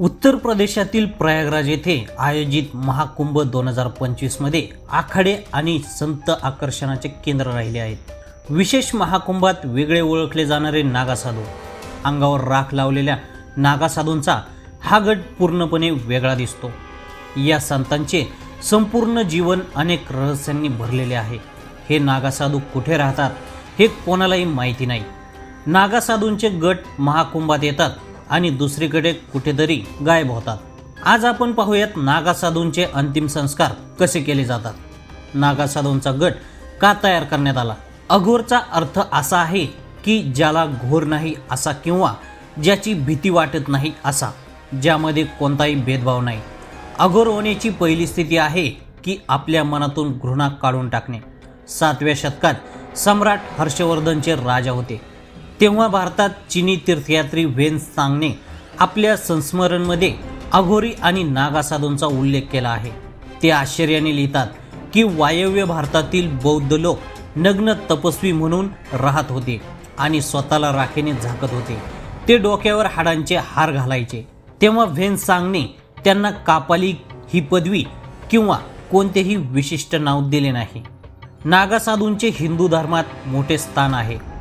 उत्तर प्रदेशातील प्रयागराज येथे आयोजित महाकुंभ दोन हजार पंचवीसमध्ये आखाडे आणि संत आकर्षणाचे केंद्र राहिले आहेत. विशेष महाकुंभात वेगळे ओळखले जाणारे नागासाधू. अंगावर राख लावलेल्या नागासाधूंचा हा गट पूर्णपणे वेगळा दिसतो. या संतांचे संपूर्ण जीवन अनेक रहस्यांनी भरलेले आहे. हे नागासाधू कुठे राहतात हे कोणालाही माहिती नाही. नागासाधूंचे गट महाकुंभात येतात. आणि दुसरीकडे कुठेतरी गायब होतात. आज आपण पाहूयात नागासाधूंचे अंतिम संस्कार कसे केले जातात. नागासाधूंचा गट का तयार करण्यात आला? अघोरचा अर्थ असा आहे की ज्याला घोर नाही असा किंवा ज्याची भीती वाटत नाही असा ज्यामध्ये कोणताही भेदभाव नाही. अघोर होण्याची पहिली स्थिती आहे की आपल्या मनातून घृणा काढून टाकणे. सातव्या शतकात सम्राट हर्षवर्धनचे राजा होते. तेव्हा भारतात चिनी तीर्थयात्री व्हेन सांगने आपल्या संस्मरणमध्ये अघोरी आणि नागासाधूंचा उल्लेख केला आहे. ते आश्चर्याने लिहितात की वायव्य भारतातील बौद्ध लोक नग्न तपस्वी म्हणून राहत होते आणि स्वतःला राखेने झाकत होते. ते डोक्यावर हाडांचे हार घालायचे. तेव्हा व्हेन सांगने त्यांना कापाली ही पदवी किंवा कोणतेही विशिष्ट नाव दिले नाही. नागासाधूंचे हिंदू धर्मात मोठे स्थान आहे.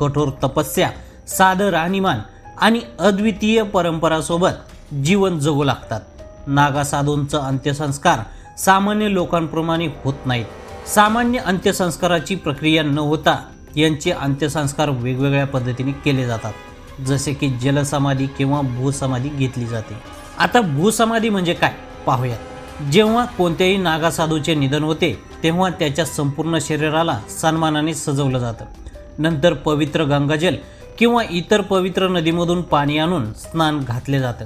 कठोर तपस्या साधं राहणीमान आणि अद्वितीय परंपरासोबत जीवन जगू लागतात. नागासाधूंचं अंत्यसंस्कार सामान्य लोकांप्रमाणे होत नाहीत. सामान्य अंत्यसंस्काराची प्रक्रिया न होता यांचे अंत्यसंस्कार वेगवेगळ्या पद्धतीने केले जातात. जसे की जलसमाधी किंवा भूसमाधी घेतली जाते. आता भूसमाधी म्हणजे काय? पाहूयात. जेव्हा कोणत्याही नागासाधूचे निधन होते तेव्हा त्याच्या संपूर्ण शरीराला सन्मानाने सजवलं जातं. नंतर पवित्र गंगाजल किंवा इतर पवित्र नदीमधून पाणी आणून स्नान घातले जातं.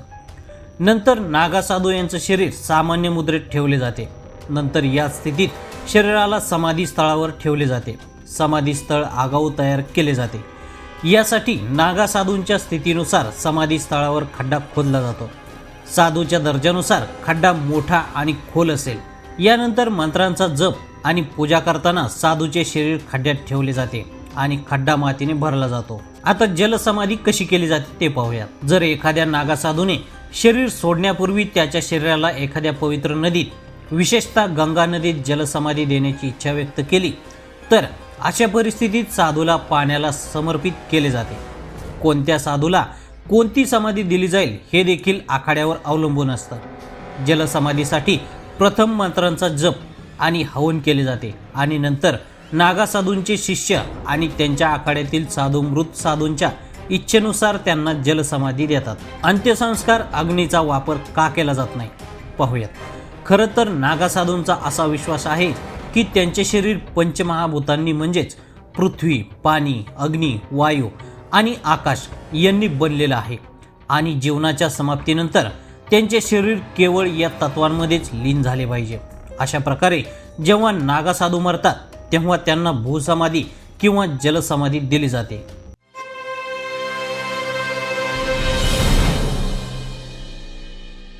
नंतर नागासाधू यांचं शरीर सामान्य मुद्रेत ठेवले जाते. नंतर या स्थितीत शरीराला समाधी स्थळावर ठेवले जाते. समाधी स्थळ आगाऊ तयार केले जाते. यासाठी नागासाधूंच्या स्थितीनुसार समाधी स्थळावर खड्डा खोदला जातो. साधूच्या दर्जानुसार खड्डा मोठा आणि खोल असेल. यानंतर मंत्रांचा जप आणि पूजा करताना साधूचे शरीर खड्ड्यात ठेवले जाते. आणि खड्डा मातीने भरला जातो. आता जलसमाधी कशी केली जाते ते पाहूया. जर एखाद्या नागासाधूने शरीर सोडण्यापूर्वी त्याच्या शरीराला एखाद्या पवित्र नदीत विशेषतः गंगा नदीत जलसमाधी देण्याची इच्छा व्यक्त केली तर अशा परिस्थितीत साधूला पाण्याला समर्पित केले जाते. कोणत्या साधूला कोणती समाधी दिली जाईल हे देखील आखाड्यावर अवलंबून असतं. जलसमाधीसाठी प्रथम मंत्रांचा जप आणि हवन केले जाते आणि नंतर नागासाधूंचे शिष्य आणि त्यांच्या आखाड्यातील साधू मृत साधूंच्या इच्छेनुसार त्यांना जलसमाधी देतात. अंत्यसंस्कार अग्नीचा वापर का केला जात नाही? पाहूयात. खरं तर नागासाधूंचा असा विश्वास आहे की त्यांचे शरीर पंचमहाभूतांनी म्हणजेच पृथ्वी पाणी अग्नी वायू आणि आकाश यांनी बनलेलं आहे. आणि जीवनाच्या समाप्तीनंतर त्यांचे शरीर केवळ या तत्वांमध्येच लीन झाले पाहिजे. अशा प्रकारे जेव्हा नागासाधू मरतात तेव्हा त्यांना भूसमाधी किंवा जलसमाधी दिली जाते.